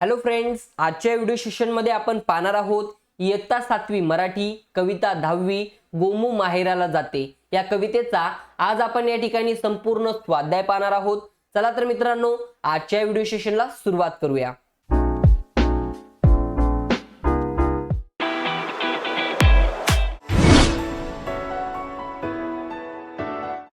Hello friends आजच्या video सेशनमध्ये आपण पाहणार आहोत इयत्ता सातवी मराठी कविता दहावी गोमू माहेराला जाते. या कवितेचा आज आपण या ठिकाणी संपूर्ण स्वाध्याय पाहणार आहोत. चला तर मित्रांनो आजच्या व्हिडिओ सेशनला सुरुवात करूया.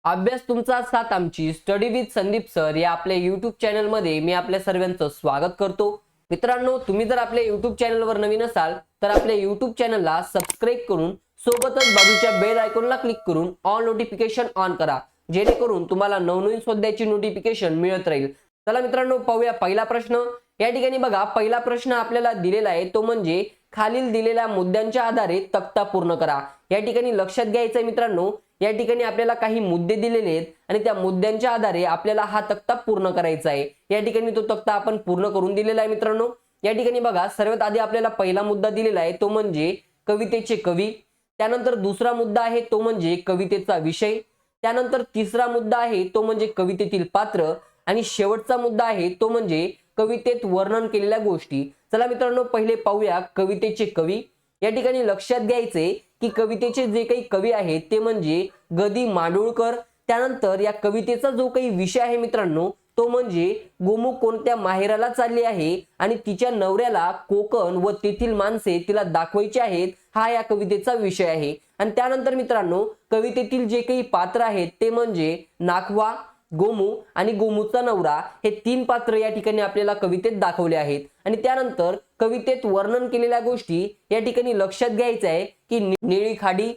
अभ्यास तुमचा साथ आमची. स्टडी विथ संदीप सर या आपल्या युट्यूब चॅनलमध्ये मी आपल्या सर्वांचं स्वागत करतो. मित्रांनो तुम्ही जर आपल्या युट्यूब चॅनलवर नवीन असाल तर आपल्या युट्यूब चॅनलला सबस्क्राईब करून सोबतच बाजूच्या बेल आयकॉनला क्लिक करून ऑल नोटिफिकेशन ऑन करा. जेणेकरून तुम्हाला नवनवीन सध्याची नोटिफिकेशन मिळत राहील. चला मित्रांनो पाहूया पहिला प्रश्न. या ठिकाणी बघा पहिला प्रश्न आपल्याला दिलेला आहे तो म्हणजे खालील दिलेल्या मुद्द्यांच्या आधारे तक्ता पूर्ण करा. या ठिकाणी लक्षात घ्यायचं आहे मित्रांनो या ठिकाणी आपल्याला काही मुद्दे दिलेले आहेत आणि त्या मुद्द्यांच्या आधारे आपल्याला हा तक्ता पूर्ण करायचा आहे. या ठिकाणी तो तक्ता आपण पूर्ण करून दिलेला आहे मित्रांनो. या ठिकाणी बघा सर्वात आधी आपल्याला पहिला मुद्दा दिलेला आहे तो म्हणजे कवितेचे कवी. त्यानंतर दुसरा मुद्दा आहे तो म्हणजे कवितेचा विषय. त्यानंतर तिसरा मुद्दा आहे तो म्हणजे कवितेतील पात्र. आणि शेवटचा मुद्दा आहे तो म्हणजे कवितेत वर्णन केलेल्या गोष्टी. चला मित्रांनो पहिले पाहूया कवितेचे कवी. या ठिकाणी लक्षात घ्यायचे की कवितेचे जे काही कवी आहेत ते म्हणजे गदी मांडूळकर. त्यानंतर या कवितेचा जो काही विषय आहे मित्रांनो तो म्हणजे गोमुख कोणत्या माहेराला चालली आहे आणि तिच्या नवऱ्याला कोकण व तेथील माणसे तिला दाखवायची आहेत हा या कवितेचा विषय आहे. आणि त्यानंतर मित्रांनो कवितेतील जे काही पात्र आहेत ते म्हणजे नाकवा गोमू आणि गोमूचा नवरा हे तीन पात्र या ठिकाणी आपल्याला कवितेत दाखवले आहेत. आणि त्यानंतर कवितेत वर्णन केलेल्या गोष्टी या ठिकाणी लक्षात घ्यायचं आहे की निळी खाडी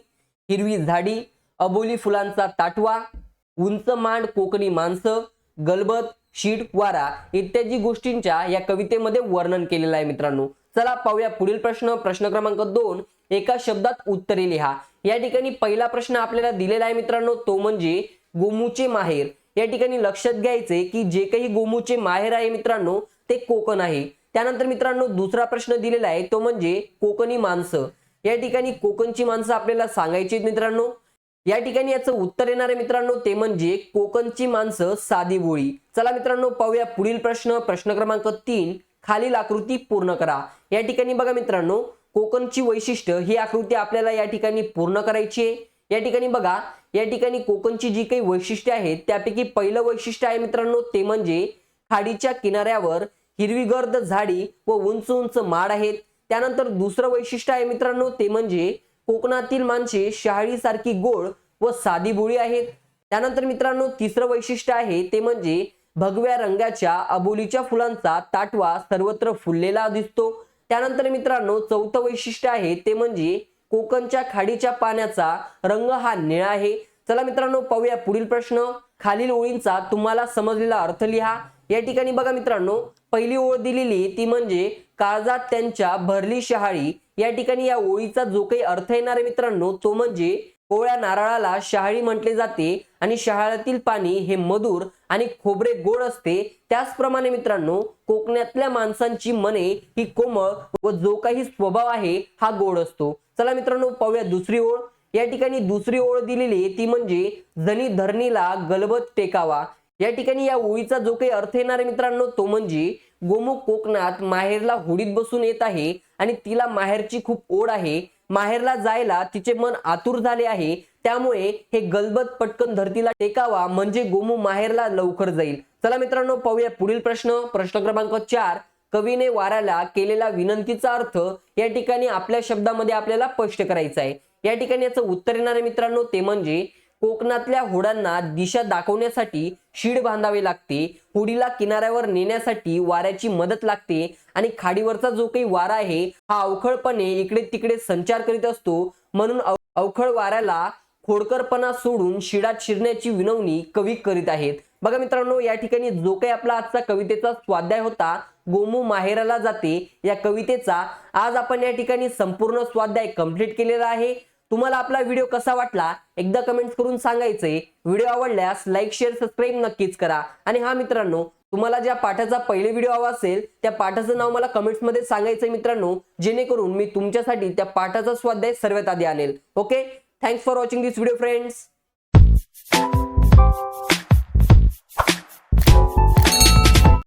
हिरवी झाडी अबोली फुलांचा ताटवा उंच मांड कोकणी माणसं गलबत शीट वारा इत्यादी गोष्टींच्या या कवितेमध्ये वर्णन केलेलं आहे मित्रांनो. चला पाहूया पुढील प्रश्न. प्रश्न क्रमांक दोन. एका शब्दात उत्तरे लिहा. या ठिकाणी पहिला प्रश्न आपल्याला दिलेला आहे मित्रांनो तो म्हणजे गोमूचे माहेर. या ठिकाणी लक्षात घ्यायचे की जे काही गोमूचे माहेर आहे मित्रांनो ते कोकण आहे. त्यानंतर मित्रांनो दुसरा प्रश्न दिलेला आहे तो म्हणजे कोकणी माणसं. या ठिकाणी कोकणची माणसं आपल्याला सांगायची आहेत मित्रांनो. या ठिकाणी याचं उत्तर येणार आहे मित्रांनो ते म्हणजे कोकणची माणसं साधी बोळी. चला मित्रांनो पाहूया पुढील प्रश्न. प्रश्न क्रमांक तीन खालील आकृती पूर्ण करा. या ठिकाणी बघा मित्रांनो कोकणची वैशिष्ट्य ही आकृती आपल्याला या ठिकाणी पूर्ण करायची आहे. या ठिकाणी बघा या ठिकाणी कोकणची जी काही वैशिष्ट्ये आहेत त्यापैकी पहिलं वैशिष्ट्य आहे मित्रांनो ते म्हणजे खाडीच्या किनाऱ्यावर हिरवीगर्द झाडी व उंच उंच माड आहेत. त्यानंतर दुसरं वैशिष्ट्य आहे मित्रांनो ते म्हणजे कोकणातील माणसे शहाळीसारखी गोळ व साधी बोळी आहेत. त्यानंतर मित्रांनो तिसरं वैशिष्ट्य आहे ते म्हणजे भगव्या रंगाच्या अबोलीच्या फुलांचा ताटवा सर्वत्र फुललेला दिसतो. त्यानंतर मित्रांनो चौथं वैशिष्ट्य आहे ते म्हणजे कोकणच्या खाडीच्या पाण्याचा रंग हा निळा आहे. चला मित्रांनो पाहूया पुढील प्रश्न. खालील ओळींचा तुम्हाला समजलेला अर्थ लिहा. या ठिकाणी बघा मित्रांनो पहिली ओळ दिलेली ती म्हणजे काळजात त्यांच्या भरली शहाळी. या ठिकाणी या ओळीचा जो काही अर्थ येणार आहे मित्रांनो तो म्हणजे कोवळ्या नारळाला शहाळी म्हटले जाते आणि शहाळ्यातील पाणी हे मधुर आणि खोबरे गोड असते. त्याचप्रमाणे मित्रांनो कोकणातल्या माणसांची मने ही कोमळ व जो काही स्वभाव आहे हा गोड असतो. चला मित्रांनो पाहूया दुसरी ओळ. या ठिकाणी दुसरी ओळ दिलेली आहे ती म्हणजे जनी धरणीला गलबत टेकावा. या ठिकाणी या ओळीचा जो काही अर्थ येणार आहे मित्रांनो तो म्हणजे गोमुख कोकणात माहेरला होडीत बसून येत आहे आणि तिला माहेरची खूप ओढ आहे. माहेरला जायला तिचे मन आतुर झाले आहे. त्यामुळे हे गलबत पटकन धरतीला टेकावा म्हणजे गोमू माहेरला लवकर जाईल. चला मित्रांनो पाहूया पुढील प्रश्न. प्रश्न क्रमांक चार. कवीने वाऱ्याला केलेला विनंतीचा अर्थ या ठिकाणी आपल्या शब्दामध्ये आपल्याला स्पष्ट करायचा आहे. या ठिकाणी याचं उत्तर येणारे मित्रांनो ते म्हणजे कोकणातल्या होड्यांना दिशा दाखवण्यासाठी शीड बांधावे लागते होडीला किनाऱ्यावर नेण्यासाठी वाऱ्याची मदत लागते आणि खाडीवरचा जो काही वारा आहे हा अवखळपणे इकडे तिकडे संचार करीत असतो. म्हणून अवखळ वाऱ्याला खोडकरपणा सोडून शिडात शिरण्याची विनवणी कवी करीत आहेत. बघा मित्रांनो या ठिकाणी जो काही आपला आजचा कवितेचा स्वाध्याय होता गोमू माहेराला जाते या कवितेचा. आज आपण या ठिकाणी संपूर्ण स्वाध्याय कंप्लीट केलेला आहे. तुम्हाला आपला व्हिडिओ कसा वाटला? एकदा कमेंट्स करून सांगायचंय. व्हिडिओ आवडल्यास लाईक शेअर सबस्क्राईब नक्कीच करा. आणि हा मित्रांनो तुम्हाला ज्या पाठाचा पहिले व्हिडिओ हवा असेल त्या पाठाचं नाव मला कमेंट्समध्ये सांगायचंय मित्रांनो. जेणेकरून मी तुमच्यासाठी त्या पाठाचा स्वाध्याय सर्वात आधी आणेल. Okay thanks for watching this video friends